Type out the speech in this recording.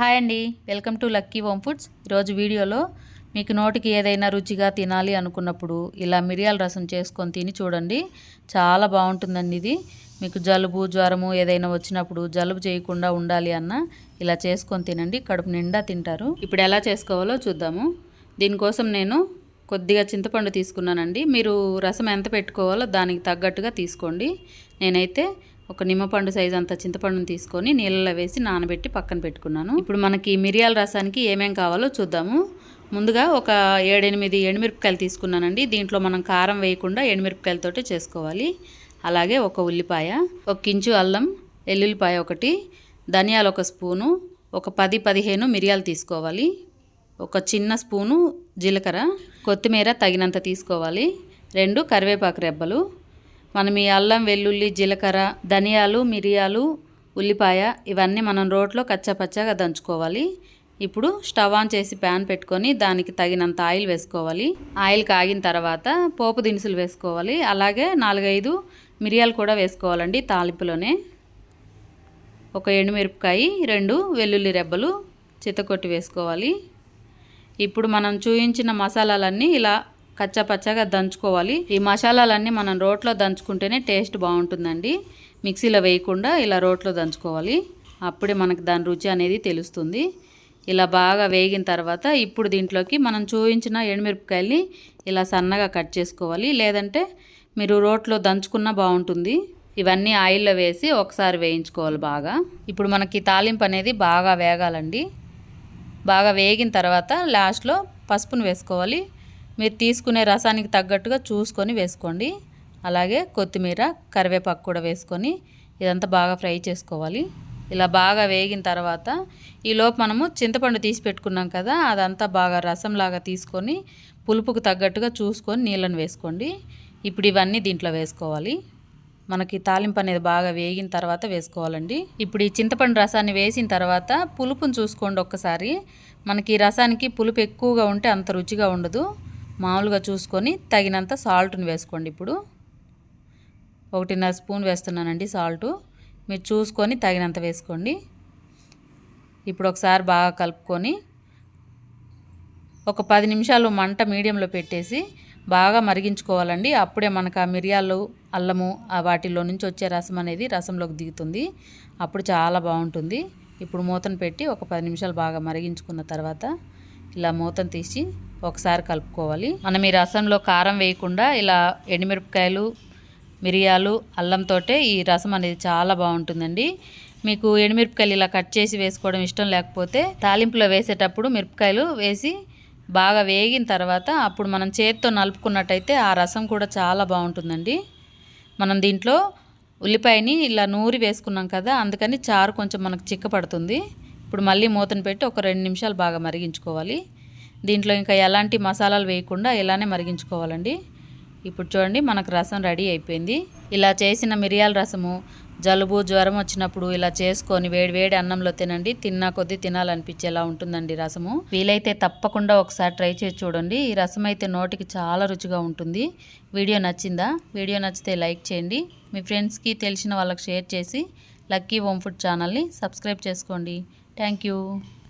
Hi అండి. Welcome to lucky home foods. ఈరోజు వీడియోలో మీకు నోటికి ఏదైనా రుచిగా తినాలి అనుకున్నప్పుడు ఇలా మిరియాల రసం చేసుకొని తిని చూడండి. చాలా బాగుంటుందండి ఇది. మీకు జలుబు జ్వరము ఏదైనా వచ్చినప్పుడు జలుబు చేయకుండా ఉండాలి అన్న ఇలా చేసుకొని తినండి. కడుపు నిండా తింటారు. ఇప్పుడు ఎలా చేసుకోవాలో చూద్దాము. దీనికోసం నేను కొద్దిగా చింతపండు తీసుకున్నానండి. మీరు రసం ఎంత పెట్టుకోవాలో దానికి తగ్గట్టుగా తీసుకోండి. నేనైతే ఒక నిమ్మపండు సైజ్ అంత చింతపండును తీసుకొని నీళ్ళలో వేసి నానబెట్టి పక్కన పెట్టుకున్నాను. ఇప్పుడు మనకి మిరియాల రసానికి ఏమేం కావాలో చూద్దాము. ముందుగా ఒక ఏడెనిమిది ఎండుమిరపకాయలు తీసుకున్నానండి. దీంట్లో మనం కారం వేయకుండా ఎండుమిరపకాయలతోటి చేసుకోవాలి. అలాగే ఒక ఉల్లిపాయ ఒక కించు అల్లం ఎల్లుల్లిపాయ ఒకటి ధనియాలు ఒక స్పూను ఒక పది పదిహేను మిరియాలు తీసుకోవాలి. ఒక చిన్న స్పూను జీలకర్ర కొత్తిమీర తగినంత తీసుకోవాలి. రెండు కరివేపాకు రెబ్బలు మనం ఈ అల్లం వెల్లుల్లి జీలకర్ర ధనియాలు మిరియాలు ఉల్లిపాయ ఇవన్నీ మనం రోట్లో కచ్చపచ్చగా దంచుకోవాలి. ఇప్పుడు స్టవ్ ఆన్ చేసి ప్యాన్ పెట్టుకొని దానికి తగినంత ఆయిల్ వేసుకోవాలి. ఆయిల్ కాగిన తర్వాత పోపు దినుసులు వేసుకోవాలి. అలాగే నాలుగైదు మిరియాలు కూడా వేసుకోవాలండి తాలింపులోనే. ఒక ఎండుమిరపకాయ రెండు వెల్లుల్లి రెబ్బలు చితకొట్టి వేసుకోవాలి. ఇప్పుడు మనం చూయించిన మసాలాలన్నీ ఇలా కచ్చపచ్చగా దంచుకోవాలి. ఈ మసాలాలన్నీ మనం రోట్లో దంచుకుంటేనే టేస్ట్ బాగుంటుందండి. మిక్సీలో వేయకుండా ఇలా రోట్లో దంచుకోవాలి. అప్పుడే మనకు దాని రుచి అనేది తెలుస్తుంది. ఇలా బాగా వేగిన తర్వాత ఇప్పుడు దీంట్లోకి మనం చూపించిన ఎండుమిరపకాయల్ని ఇలా సన్నగా కట్ చేసుకోవాలి. లేదంటే మీరు రోట్లో దంచుకున్నా బాగుంటుంది. ఇవన్నీ ఆయిల్లో వేసి ఒకసారి వేయించుకోవాలి బాగా. ఇప్పుడు మనకి తాలింపు అనేది బాగా వేగాలండి. బాగా వేగిన తర్వాత లాస్ట్లో పసుపును వేసుకోవాలి. మీరు తీసుకునే రసానికి తగ్గట్టుగా చూసుకొని వేసుకోండి. అలాగే కొత్తిమీర కరివేపాకు కూడా వేసుకొని ఇదంతా బాగా ఫ్రై చేసుకోవాలి. ఇలా బాగా వేగిన తర్వాత ఈలోపు మనము చింతపండు తీసి పెట్టుకున్నాం కదా అదంతా బాగా రసంలాగా తీసుకొని పులుపుకు తగ్గట్టుగా చూసుకొని నీళ్ళని వేసుకోండి. ఇప్పుడు ఇవన్నీ దీంట్లో వేసుకోవాలి. మనకి తాలింపు అనేది బాగా వేగిన తర్వాత వేసుకోవాలండి. ఇప్పుడు ఈ చింతపండు రసాన్ని వేసిన తర్వాత పులుపును చూసుకోండి ఒక్కసారి. మనకి ఈ రసానికి పులుపు ఎక్కువగా ఉంటే అంత రుచిగా ఉండదు. మామూలుగా చూసుకొని తగినంత సాల్ట్ని వేసుకోండి ఇప్పుడు. ఒకటిన్నర స్పూన్ వేస్తున్నానండి సాల్టు. మీరు చూసుకొని తగినంత వేసుకోండి. ఇప్పుడు ఒకసారి బాగా కలుపుకొని ఒక పది నిమిషాలు మంట మీడియంలో పెట్టేసి బాగా మరిగించుకోవాలండి. అప్పుడే మనకు ఆ మిరియాలు అల్లము వాటిల్లో వాటిలో నుంచి వచ్చే రసం అనేది రసంలోకి దిగుతుంది. అప్పుడు చాలా బాగుంటుంది. ఇప్పుడు మూతను పెట్టి ఒక పది నిమిషాలు బాగా మరిగించుకున్న తర్వాత ఇలా మూతను తీసి ఒకసారి కలుపుకోవాలి. మనం ఈ రసంలో కారం వేయకుండా ఇలా ఎండుమిరపకాయలు మిరియాలు అల్లంతో ఈ రసం అనేది చాలా బాగుంటుందండి. మీకు ఎండుమిరపకాయలు ఇలా కట్ చేసి వేసుకోవడం ఇష్టం లేకపోతే తాలింపులో వేసేటప్పుడు మిరపకాయలు వేసి బాగా వేగిన తర్వాత అప్పుడు మనం చేతితో నలుపుకున్నట్టయితే ఆ రసం కూడా చాలా బాగుంటుందండి. మనం దీంట్లో ఉల్లిపాయని ఇలా నూరి వేసుకున్నాం కదా అందుకని చారు కొంచెం మనకు చిక్కపడుతుంది. ఇప్పుడు మళ్ళీ మూతను పెట్టి ఒక రెండు నిమిషాలు బాగా మరిగించుకోవాలి. దీంట్లో ఇంకా ఎలాంటి మసాలాలు వేయకుండా ఇలానే మరిగించుకోవాలండి. ఇప్పుడు చూడండి మనకు రసం రెడీ అయిపోయింది. ఇలా చేసిన మిరియాల రసము జలుబు జ్వరం వచ్చినప్పుడు ఇలా చేసుకొని వేడి వేడి అన్నంలో తినండి. తిన్నా కొద్దీ తినాలనిపించేలా ఉంటుందండి రసము. వీలైతే తప్పకుండా ఒకసారి ట్రై చేసి చూడండి. ఈ రసం అయితే నోటికి చాలా రుచిగా ఉంటుంది. వీడియో నచ్చిందా? వీడియో నచ్చితే లైక్ చేయండి. మీ ఫ్రెండ్స్కి తెలిసిన వాళ్ళకి షేర్ చేసి లక్కీ హోమ్ ఫుడ్ ఛానల్ని సబ్స్క్రైబ్ చేసుకోండి. Thank you.